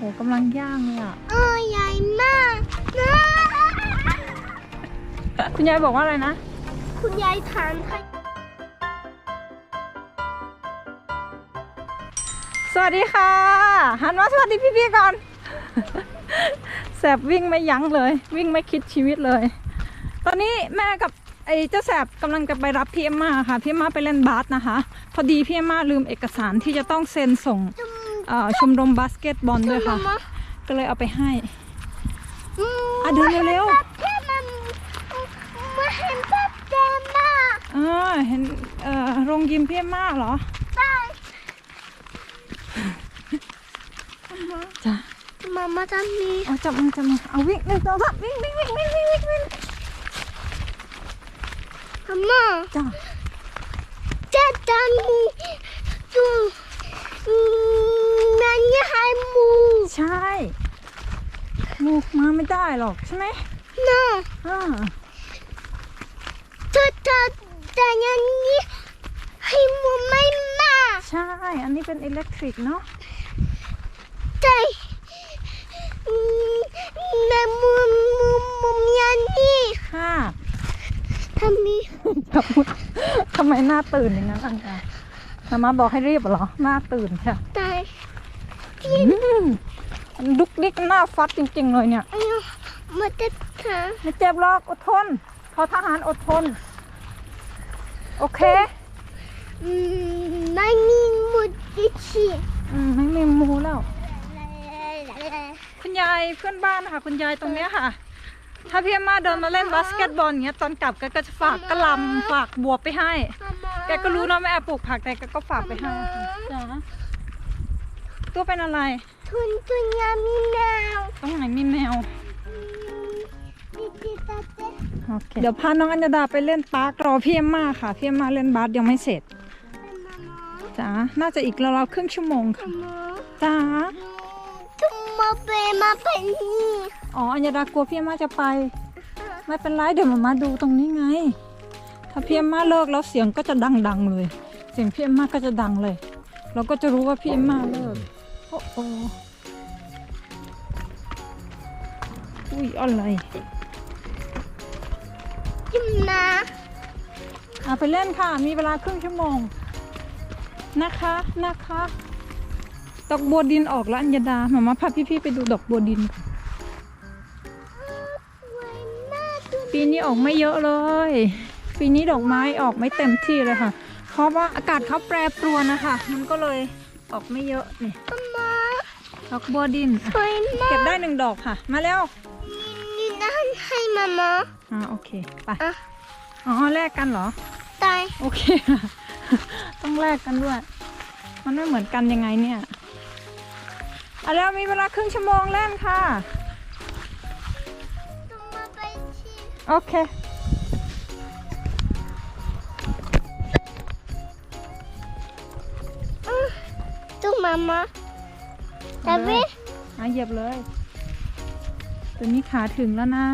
โหกำลังย่างเลยอะเออใหญ่มากนะคุณยายบอกว่าอะไรนะ คุณยายถามใครสวัสดีค่ะ หันมาสวัสดีพี่ๆก่อนแสบวิ่งไม่ยั้งเลย วิ่งไม่คิดชีวิตเลย ตอนนี้แม่กับไอ้เจ้าแสบกำลังจะไปรับพี่เอ็มมาค่ะพี่เอ็มมาไปเล่นบาสนะคะ พอดีพี่เอ็มมาลืมเอกสารที่จะต้องเซ็นส่งเอ่อ ชมรมบาสเกตบอลด้วยค่ะมาก็เลยเอาไปให้อืมอะเดินเร็วแค่มันมาเห็นแป๊บเดียวมากอ่าเห็นเอ่อโรงยิมพี่เอ็มมาเหรอได้จ้ะมามาจะมีเอาจับมือจับมือเอาวิ่งหนึ่งสองสามวิ่งวิ่งวิ่งวิ่งวิ่งวิ่งวิ่งมาจ้ะจะจะมีดูอืมนั่นยังให้หมู ใช่งูมา ไม่ได้หรอกใช่ไหมนะอ่าถ้าถ้าแต่อยังนี้ให้หมูไม่มาใช่ อันนี้เป็นอิเล็กทริกเนาะแต่อืมในมุมมุมมุมอยันนี้ค่ะทำนี้จับมือทำไมหน้าตื่นอย่างนั้นอันกามามาบอกให้รีบเหรอ หน้าตื่นใช่แต่อื มมันดุกดิกหน้าฟัดจริง ๆ เลยเนี่ยอันนี้มาจะถามไม่เจ็บหรอกอดทนพอทหารอดทน โอเคอืมไม่มีหมุดดิชีอืมไม่มีมูแล้ว คุณยายเพื่อนบ้านค่ะคุณยายตรงเนี้ยค่ะ ถ้าพี่อามาเดินมาเล่นบาสเกตบอลเงี้ยตอนกลับแกก็จะฝากกระหลำฝากบวบไปให้ แกก็รู้นะแม่แอบปลูกผักแต่แกก็ฝากไปให้ค่ะจ้าตัวเป็นอะไร ทุนทุนยามีแมวตรงไหนมีแมวดิจิตาเต้โอเค เดี๋ยวพาน้องอัญญาดาไปเล่นปาร์กรอพี่เอ็มมาค่ะ พี่เอ็มมาเล่นบาสยังไม่เสร็จมามาจ้าน่าจะอีกราวๆครึ่งชั่วโมงค่ะมาจ้าทุกมาเป็นมาเป็นนี่อ๋อ อัญญาดากลัวพี่เอ็มมาจะไป ไม่เป็นไร เดี๋ยวมามาดูตรงนี้ไง ถ้าพี่เอ็มมาเลิกแล้วเสียงก็จะดังๆเลย เสียงพี่เอ็มมาก็จะดังเลย เราก็จะรู้ว่าพี่เอ็มมาเลิก โอ้โหอุ้ยอะไรจิ้มนะอะไปเล่นค่ะ มีเวลาครึ่งชั่วโมง นะคะนะคะ ดอกบัวดินออกแล้วอัญญาดามามาพาพี่ๆไปดูดอกบัวดินก่อนสวยมากตัวปีนี้ออกไม่เยอะเลย ปีนี้ดอกไม้ออกไม่เต็มที่เลยค่ะ เพราะว่าอากาศเขาแปรปรวนนะคะ มันก็เลย ออกไม่เยอะนี่มาดอกบัวดินสวยมากเก็บได้หนึ่งดอกค่ะ มาแล้วนี่นะให้มามาอ่าโอเคไปอะอ๋อแลกกันเหรอ ตาย โอเคค่ะต้องแลกกันด้วย มันไม่เหมือนกันยังไงเนี่ยเอาแล้วมีเวลาครึ่งชั่วโมงเล่นค่ะ ต้องมาไปที่โอเค ต้องมามาแต่ไม่อะเหยียบเลย ตัวนี้ขาถึงแล้วนะ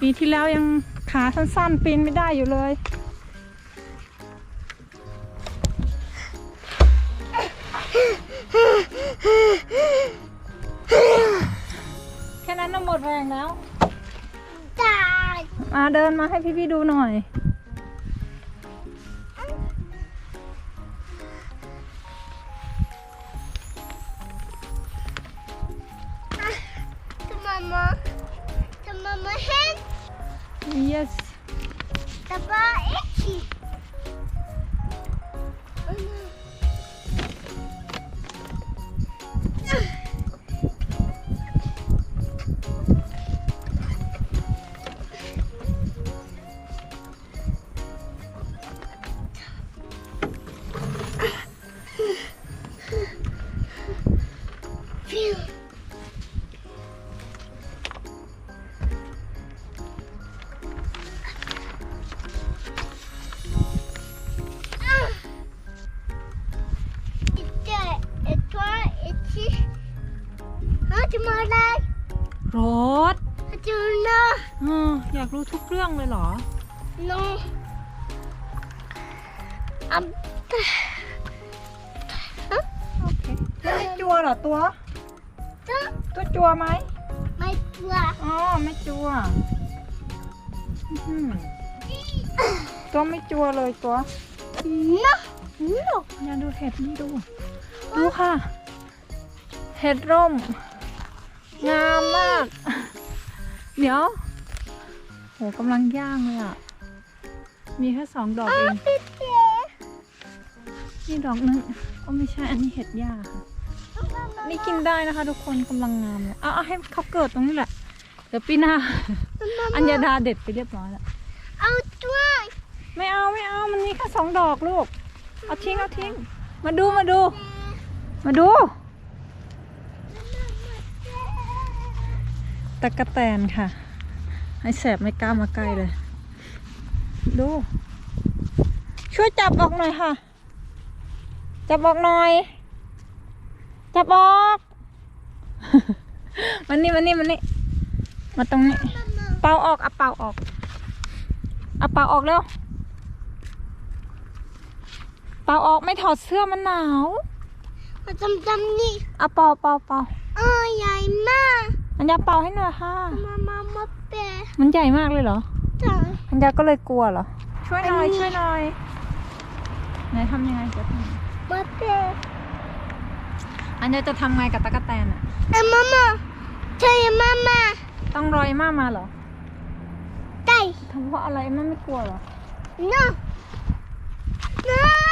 ปีที่แล้วยังขาสั้นๆ ปีนไม่ได้อยู่เลย แค่นั้นน่ะหมดแรงแล้วตายมาเดินมาให้พี่ๆดูหน่อย Hadi malay. รถ Hadi na. อออยากรู้ทุกเรื่องเลยเหรอ No. Am. โอเคจูจัวเหรอตัว ตัวตัวจัวไหม ไม่ตัว อ๋อ ไม่จัวอื้อหือตัวไม่จัวเลยตัวเนาะเนาะอย่าดูเห็ดนี่ดู ดูค่ะ เห็ดร่ม งามมาก เดี๋ยว โหกำลังย่างเลยอะ มีแค่สองดอกเองพี่เจ๊นี่ดอกนึงก็ไม่ใช่ อันนี้เห็ดหญ้าค่ะ นี่กินได้นะคะ ทุกคนกำลังงามเลยเอาเอาให้เขาเกิดตรงนี้แหละ เดี๋ยวปีหน้า อัญญาดาเด็ดไปเรียบร้อยแล้ว เอาตัวไม่เอาไม่เอามันมีแค่สองดอกลูก เอาทิ้งเอาทิ้ง มาดูมาดู มาดู ตะกะแตนค่ะให้แสบไม่กล้ามาใกล้เลย ดู ช่วยจับออกหน่อยค่ะ จับออกหน่อย จับออกมันนี่มันนี่มันนี่มาตรงนี้ เป่าออกเอาเป่าออกเอาเป่าออกเร็วเป่าออกไม่ถอดเสื้อมันหนาวมาจำจำนี่เอาเป่าเป่าเป่าเออใหญ่มาก อัญญาเป่าให้หน่อยค่ะ มามามาเปะมันใหญ่มากเลยเหรอ จังอัญญาก็เลยกลัวเหรอ ช่วยหน่อยช่วยหน่อยไหนทำยังไงจะทำยังไงมาเปะอัญญาจะทำไงกับตะกะแตนอะ เอ้มามาใช่มามาต้องรอยมามาเหรอได้ทำเพราะอะไรมันไม่กลัวเหรอเนาะเนาะ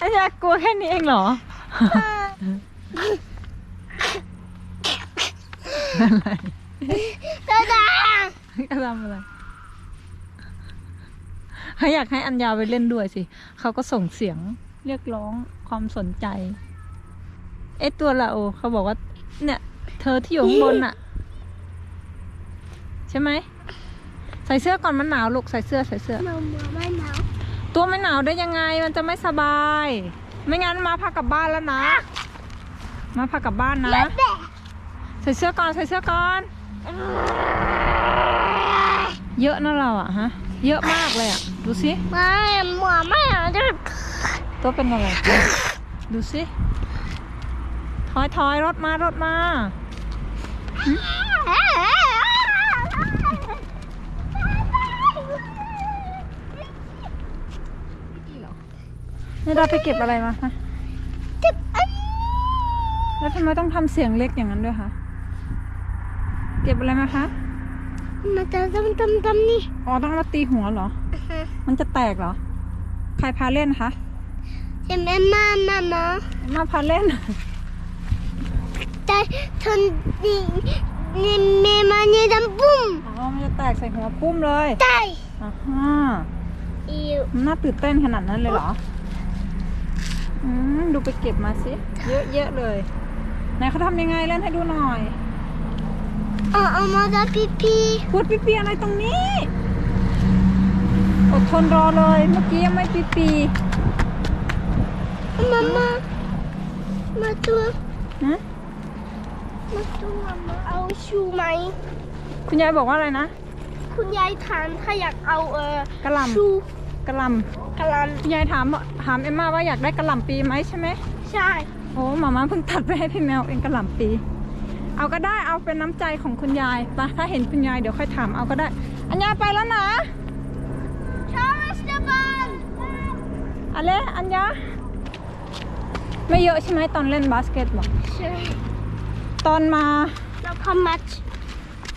อัญญากลัว แค่นี้เองเหรอ อะไรตาดาจะทำอะไรเขาอยากให้อัญญาไปเล่นด้วยสิ เขาก็ส่งเสียงเรียกร้องความสนใจ เอ๊ะตัวละโอเขาบอกว่า เนี่ย เธอที่อยู่ข้างบนน่ะใช่ไหม ใส่เสื้อก่อนมันหนาวลูกใส่เสื้อใส่เสื้อหนาวไม่หนาวตัวไม่หนาวได้ยังไงมันจะไม่สบาย ไม่งั้นมาพักกลับบ้านแล้วนะ มาพักกลับบ้านนะ ใส่เสื้อก่อนใส่เสื้อก่อน เยอะนะเราอะฮะ เยอะมากเลยอะดูสิไม่หมอไม่จะตัวเป็นอะไร ดูสิ ถอยถอยรถมารถมา นี่เราไปเก็บอะไรมาคะเจ็บอันแล้วทำไมต้องทำเสียงเล็กอย่างนั้นด้วยคะ เก็บอะไรมาคะมาจะจำจำจำนี่ อ๋อ ต้องมาตีหัวเหรอ มันจะแตกเหรอ ใครพาเล่นคะใช่ไหมมามามามาพาเล่นแต่ทนนี่นี่เมมานี่ดำปุ้ม อ๋อ มันจะแตกใส่หัวปุ้มเลยได้อ่าฮะอิวมันน่าตื่นเต้นขนาดนั้นเลยเหรอ อืมดูไปเก็บมาสิ เยอะเยอะเลยไหนเขาทำยังไงเล่นให้ดูหน่อย เอาเอามาจะพีพีพูดปีปีอะไรตรงนี้ อดทนรอเลย เมื่อกี้ยังไม่ปีปีมามามาตัวนะมาตัวมาเอาชูไหม คุณยายบอกว่าอะไรนะ คุณยายถามถ้าอยากเอาเออกระหลชูำ กระหลกะลันำคุณยายถามถามเอ็มมาว่าอยากได้กระหล่ำปีไหมใช่ไหมใช่ โอ้หมาม่าเพิ่งตัดไปให้พี่แมวเองกระหล่ำปี เอาก็ได้เอาเป็นน้ำใจของคุณยายไปถ้าเห็นคุณยายเดี๋ยวค่อยถามเอาก็ได้ อัญญาไปแล้วนะชาร์ลสเตฟานอะไรอัญญาไม่เยอะใช่ไหมตอนเล่นบาสเกตบอลใช่ตอนมาเราพอมัด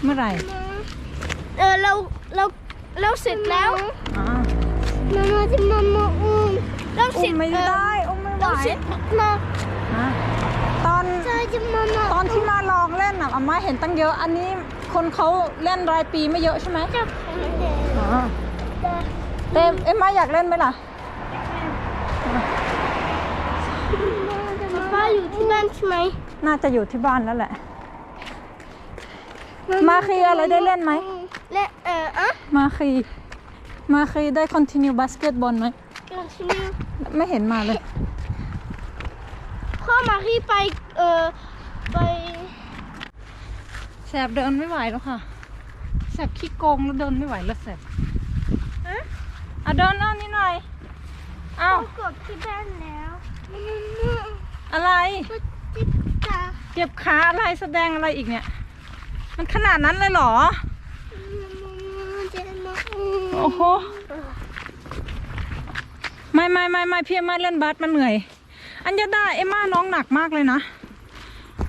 เมื่อไหร่ เออเราเราเราเสร็จแล้ว อ๋อ มามาจะมามาอุ้มเราเสอุ้ร็มจไม่เออได้อุ้มไม่ไหวเราเสร็จมาฮะตอน ใช่จะมามาตอนที่มาลองเล่นอะอาม่าเห็นตั้งเยอะ อันนี้คนเขาเล่นรายปีไม่เยอะใช่ไหมจะของเด็กอ๋อแต่เต็มเอ็มมาอยากเล่นไหมล่ะป้าอยู่ที่บ้านใช่ไหมน่าจะอยู่ที่บ้านแล้วแหละ มาคีอะไรได้เล่นไหม และเอออะมาคี มาคีได้ continue basketball ไหมเราชิมิวไม่เห็นมาเลย พ่อมาที่ไป เออไปแสบเดินไม่ไหวแล้วค่ะแสสบขี้โกงแล้วเดินไม่ไหวแล้วแสบอะอะเดินเอานี่หน่อยเอากดที่บ้านแล้วอะไรกดที่ตาเจ็บขาอะไรแสดงอะไรอีกเนี่ย มันขนาดนั้นเลยเหรอ โอ้โห ไม่ไม่ไม่ไม่พี่เอ็มมาเล่นบาสมันเหนื่อย อัญญาดาเอ็มมาน้องหนักมากเลยนะ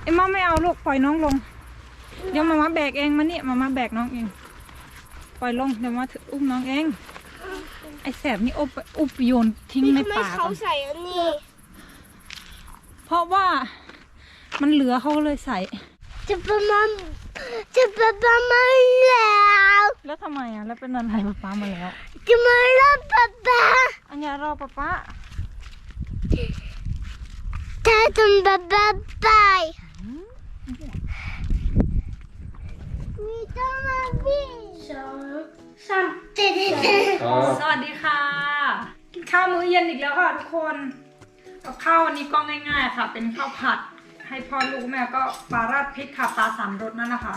เอ็มมาไม่เอาลูกปล่อยน้องลง เดี๋ยวมามาแบกเองมานี่มามาแบกน้องเอง ปล่อยลงเดี๋ยวมาถืออุ้มน้องเอง ไอแสบนี่อุบอุบโยนทิ้งในทำไมป่าเขาก่อนใส่อันนี้ เพราะว่ามันเหลือเขาก็เลยใส่จะประมาณ จะประมาณแล้วแล้วทำไมอะแล้วเป็นอะไรป๊าป๊ามาแล้วจะมารับป๊าป๊าอัญญารอป๊าป๊าถ้าต้องป๊าป๊าไปมีต้องมาวิ่งสองสามเจ็ดสวัสดีค่ะ กินข้าวมื้อเย็นอีกแล้วค่ะทุกคนกับข้าววันนี้ก็ง่าย ๆ ค่ะ เป็นข้าวผัด ให้พ่อลูกแม่ก็ปลาราดพริกค่ะปลาสามรสนั่นแหละค่ะ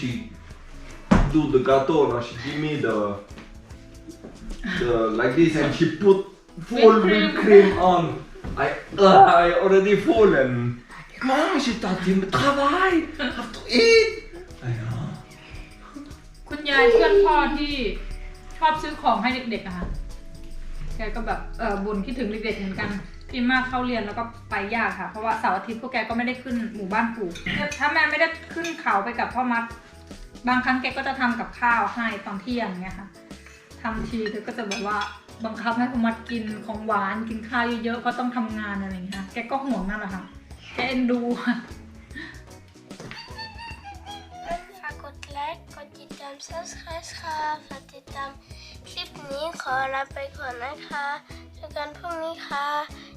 Après, she do the gâteau, now she give me the, the like this, and she put full whipped cream on. I, uh, I already full, and mom, she thought him travail. Have to eat. I know. คุณยายเพื่อนพ่อที่ชอบซื้อของให้เด็กๆอะค่ะแกก็แบบเออบ่นคิดถึงเด็กๆเหมือนกันพี่มากเข้าเรียนแล้วก็ไปยากค่ะ เพราะว่าเสาร์อาทิตย์พวกแกก็ไม่ได้ขึ้นหมู่บ้านปู่ถ้าแม่ไม่ได้ขึ้นเขาไปกับพ่อมัด บางครั้งแกก็จะทำกับข้าวให้ตอนเที่ยงเงี้ยค่ะทำทีเธอก็จะแบบว่าบังคับให้พ่อมัดกินของหวานกินข้าวเยอะๆเพราะต้องทำงานอะไรอย่างเงี้ยแกก็ห่วงนั่นแหละค่ะ แกเอ็นดูค่ะฝากกดไลค์กดติดตาม subscribe ค่ะฝากติดตามคลิปนี้ขอลาไปก่อนนะคะเจอกันพรุ่งนี้ค่ะ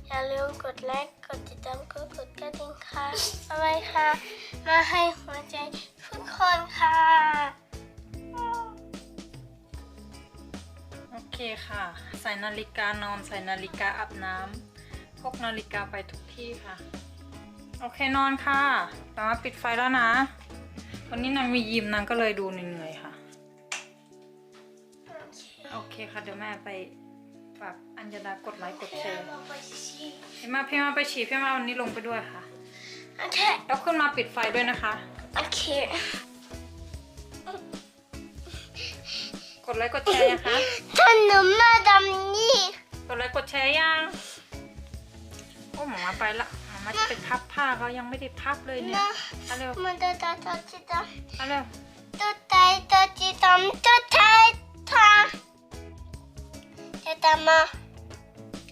อย่าลืมกดไลค์กดติดตามกดกดกระดิ่งค่ะบ๊ายบายค่ะ มาให้หัวใจ ทุกคนค่ะ โอเคค่ะ ใส่นาฬิกานอนใส่นาฬิกาอาบน้ำพกนาฬิกาไปทุกที่ค่ะ โอเคนอนค่ะแต่ว่าปิดไฟแล้วนะ วันนี้นางมียิมนางก็เลยดูเหนื่อยๆค่ะ โอเคค่ะ เดี๋ยวแม่ไปฝากอัญญาดากดไลค์กดแชร์พี่มาพี่มาไปฉี่พี่มาวันนี้ลงไปด้วยค่ะ โอเค แล้วขึ้นมาปิดไฟด้วยนะคะ โอเค กดไลค์กดแชร์นะคะ ถ้าหนูมาดำนี่ กดไลค์กดแชร์ยังโอ้หมอมาไปละหมอมาจะไปพับผ้าเขายังไม่ได้พับเลยเนี่ยนะเอาเร็วมันจะจะจะจะจะเอาเร็วตัวใจตัวจีตอมตัวไทยทาจะตามมา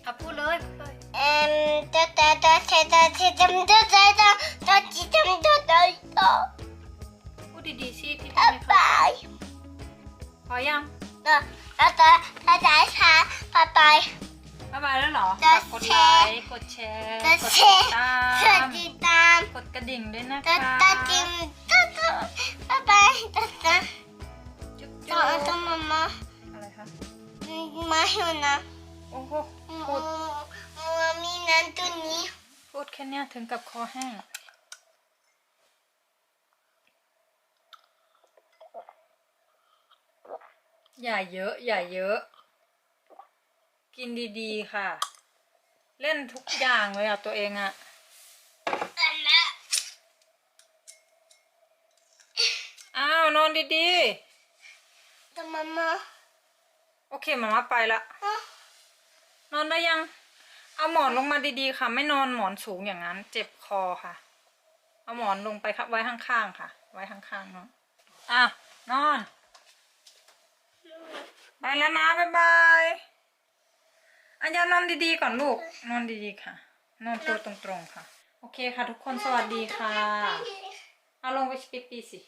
เอาพูดเลยพูดเลย เอ็มตัวใจตัวใจตัวจีตอมตัวใจตัวตัวจีตอมตัวใจตัวพูดดีๆสิพี่บ๊าไม่ยเข้าบายพอยังตัวตัวตัวตัวใจค่ะบ๊ายบายบ๊ายบายแล้วเหรอจะฝากกดไลค์กดแชร์จะกดแชติดร์ตาตัวมจีตามกดกระดิ่งด้วยนะตัวคะตัวจีตัวตัวบ๊ายบายตัวตัวจุ๊บตัจุ๊วบตัวมามาอะไรคะมาหิวนะโอ้โหมูพูด มูมีนันตัวนี้ พูดแค่เนี้ยถึงกับคอแห้ง อย่าเยอะ อย่าเยอะ กินดีๆค่ะ เล่นทุกอย่างเลยอะตัวเองอะ อันละอ้าว นอนดีตัวมามาๆ โอเคมามาไปละนอนได้ยัง เอาหมอนลงมาดีๆค่ะ ไม่นอนหมอนสูงอย่างนั้น เจ็บคอค่ะ เอาหมอนลงไปครับไว้ข้างๆค่ะ ไว้ข้างๆเนาะอะนอน ไปแล้วนะบ๊ายบายอัญญานอนดีๆก่อนลูก นอนดีๆค่ะ นอนตัวตรงๆค่ะ โอเคค่ะ ทุกคนสวัสดีค่ะ เอาลงไปปีปีสิ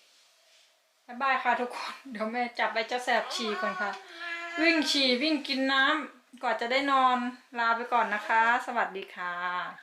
บ๊ายบายค่ะทุกคน เดี๋ยวแม่จับไปเจ้าแสบฉี่ก่อนค่ะ วิ่งฉี่วิ่งกินน้ำ ก่อนจะได้นอนลาไปก่อนนะคะ สวัสดีค่ะ